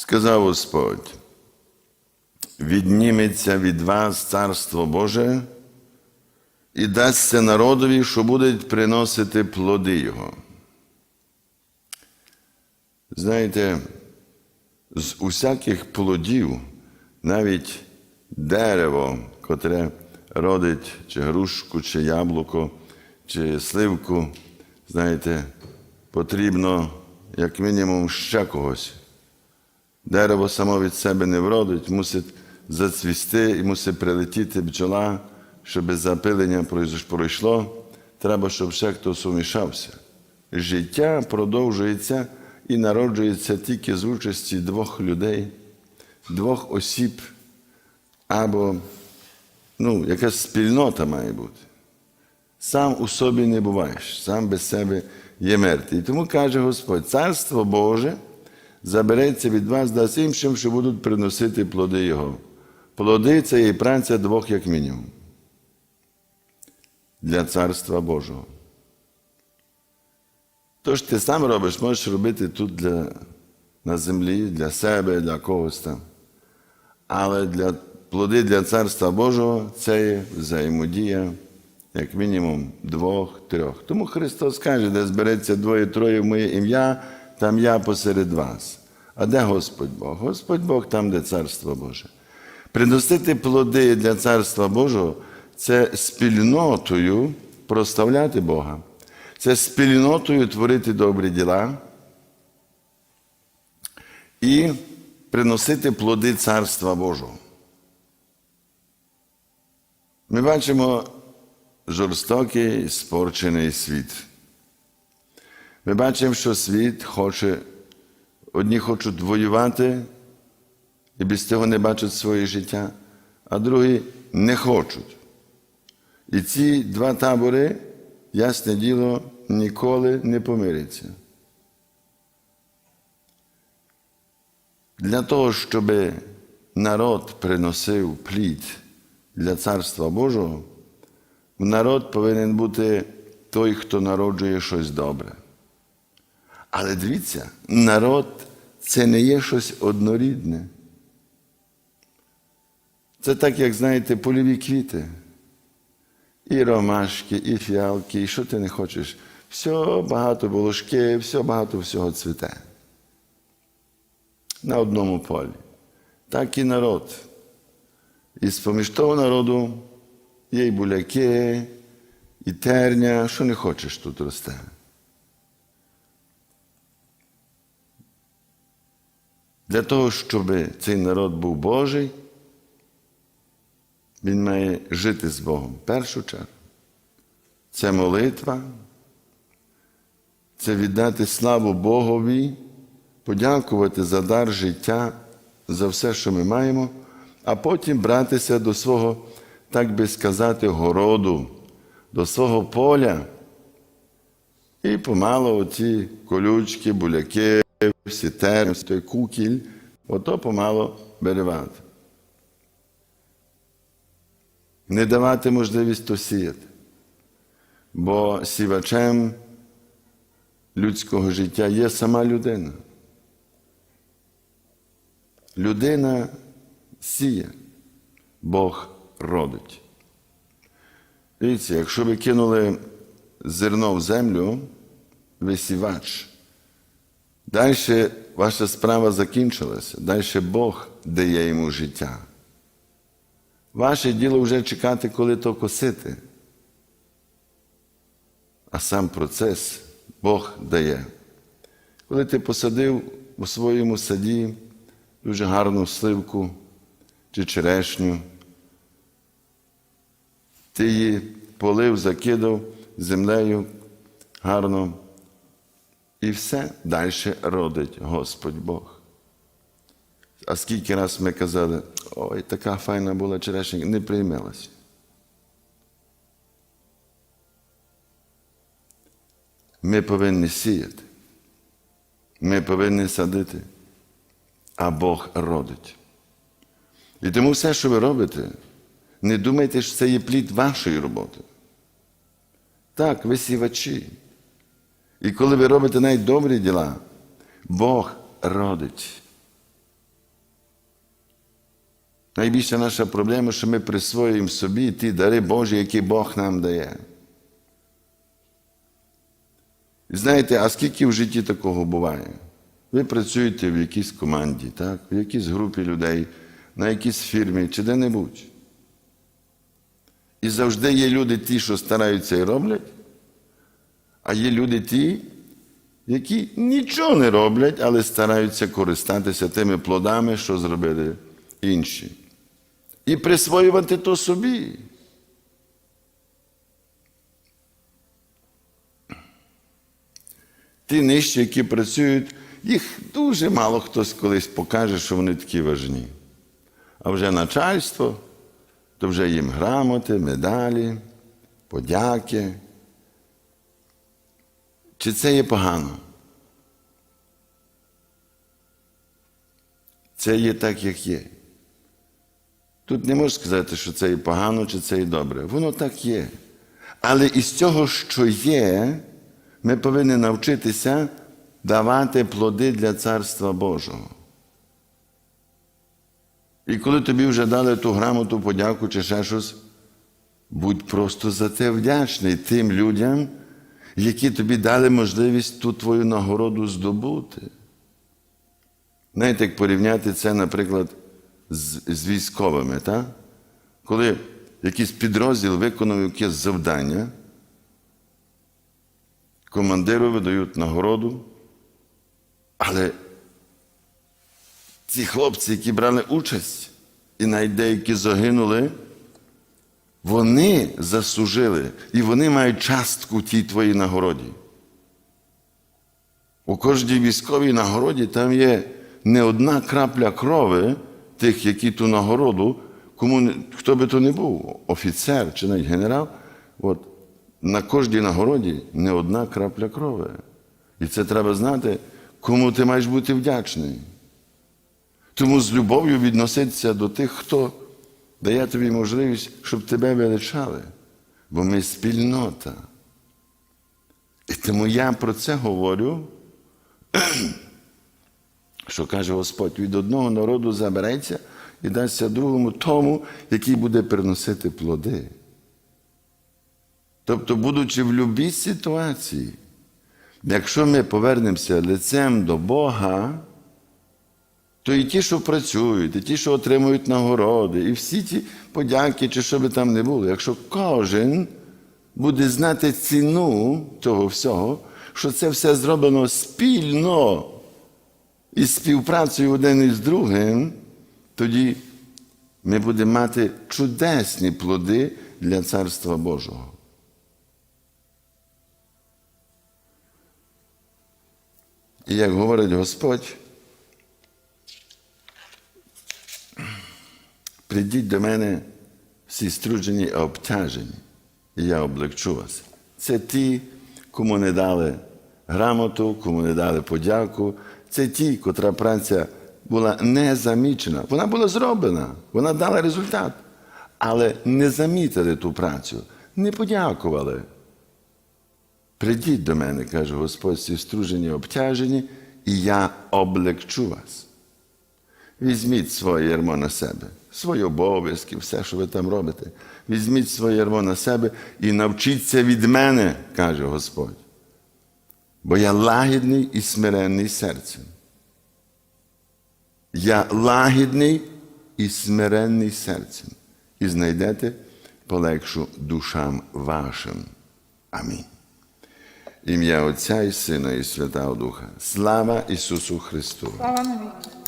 Сказав Господь, відніметься від вас Царство Боже і дасться народові, що будуть приносити плоди Його. Знаєте, з усяких плодів, навіть дерево, котре родить чи грушку, чи яблуко, чи сливку, знаєте, потрібно як мінімум ще когось. Дерево само від себе не вродить, мусить зацвісти і мусить прилетіти бджола, щоб запилення пройшло. Треба, щоб ще хтось умішався. Життя продовжується і народжується тільки з участі двох людей, двох осіб, або ну, якась спільнота має бути. Сам у собі не буваєш, сам без себе є мертвий. І тому каже Господь, Царство Боже забереться від вас, дасть іншим, що будуть приносити плоди Його. Плоди це є праця двох, як мінімум. Для Царства Божого. Тож ти сам робиш, можеш робити тут для, на землі, для себе, для когось там. Але для плоди для Царства Божого це є взаємодія, як мінімум, двох-трьох. Тому Христос каже, де збереться двоє-троє в моє ім'я, там я посеред вас. А де Господь Бог? Господь Бог там, де Царство Боже. Приносити плоди для Царства Божого це спільнотою проставляти Бога. Це спільнотою творити добрі діла і приносити плоди Царства Божого. Ми бачимо жорстокий спорчений світ. Ми бачимо, що світ хоче, одні хочуть воювати і без цього не бачать своє життя, а другі не хочуть. І ці два табори, ясне діло, ніколи не помиряться. Для того, щоб народ приносив плід для Царства Божого, в народ повинен бути той, хто народжує щось добре. Але дивіться, народ це не є щось однорідне. Це так, як знаєте, польові квіти. І ромашки, і фіалки, і що ти не хочеш. Все багато волошки, все багато всього цвіте. На одному полі. Так і народ. І з-поміж того народу є і буляки, і терня, що не хочеш тут росте. Для того, щоб цей народ був Божий, він має жити з Богом. В першу чергу. Це молитва, це віддати славу Богові, подякувати за дар життя, за все, що ми маємо, а потім братися до свого, так би сказати, городу, до свого поля. І помало оці колючки, буляки, всі терни, той кукіль, ото помало беревати. Не давати можливість то сіяти. Бо сівачем людського життя є сама людина. Людина сіє, Бог родить. Дивіться, якщо ви кинули зерно в землю, ви сівач. Далі ваша справа закінчилася, далі Бог дає йому життя. Ваше діло вже чекати, коли то косити. А сам процес Бог дає. Коли ти посадив у своєму саді дуже гарну сливку чи черешню, ти її полив, закидав землею гарно, і все далі родить Господь Бог. А скільки раз ми казали, ой, така файна була черешня, не приймалася. Ми повинні сіяти. Ми повинні садити, а Бог родить. І тому все, що ви робите, не думайте, що це є плід вашої роботи. Так, ви сівачі. І коли ви робите навіть добрі діла, Бог родить. Найбільша наша проблема, що ми присвоюємо собі ті дари Божі, які Бог нам дає. Знаєте, а скільки в житті такого буває? Ви працюєте в якійсь команді, так? в якійсь групі людей, на якійсь фірмі чи де-небудь. І завжди є люди ті, що стараються і роблять, а є люди ті, які нічого не роблять, але стараються користатися тими плодами, що зробили інші. І присвоювати то собі. Ті нижчі, які працюють, їх дуже мало хтось колись покаже, що вони такі важні. А вже начальство, то вже їм грамоти, медалі, подяки. Чи це є погано? Це є так, як є. Тут не можна сказати, що це і погано, чи це і добре. Воно так є. Але із цього, що є, ми повинні навчитися давати плоди для Царства Божого. І коли тобі вже дали ту грамоту, подяку чи ще щось, будь просто за те вдячний тим людям, які тобі дали можливість ту твою нагороду здобути. Знаєте, як порівняти це, наприклад, з, з військовими, так? коли якийсь підрозділ виконав якесь завдання, командиру видають нагороду, але ці хлопці, які брали участь, і навіть деякі загинули, вони заслужили, і вони мають частку тій твоїй нагороді. У кожній військовій нагороді там є не одна крапля крови тих, які ту нагороду, кому хто би то не був, офіцер чи навіть генерал, от, на кожній нагороді не одна крапля крови. І це треба знати, кому ти маєш бути вдячний. Тому з любов'ю відноситися до тих, хто дає тобі можливість, щоб тебе величали. Бо ми спільнота. І тому я про це говорю, що каже Господь, від одного народу забереться і дасться другому тому, який буде приносити плоди. Тобто, будучи в будь-якій ситуації, якщо ми повернемося лицем до Бога, то і ті, що працюють, і ті, що отримують нагороди, і всі ті подяки, чи що би там не було, якщо кожен буде знати ціну того всього, що це все зроблено спільно і співпрацею один із другим, тоді ми будемо мати чудесні плоди для Царства Божого. І як говорить Господь, прийдіть до мене всі струджені і обтяжені, і я облегчу вас. Це ті, кому не дали грамоту, кому не дали подяку. Це ті, котра праця була не замічена. Вона була зроблена, вона дала результат. Але не замітили ту працю, не подякували. Прийдіть до мене, каже Господь, всі стружені, обтяжені, і я облегчу вас. Візьміть своє ярмо на себе, свої обов'язки, все, що ви там робите. Візьміть своє ярмо на себе і навчіться від мене, каже Господь. Бо я лагідний і смиренний серцем. Я лагідний і смиренний серцем. І знайдете полегшу душам вашим. Амінь. Ім'я Отця і Сина, і Святого Духа. Слава Ісусу Христу! Слава навіки.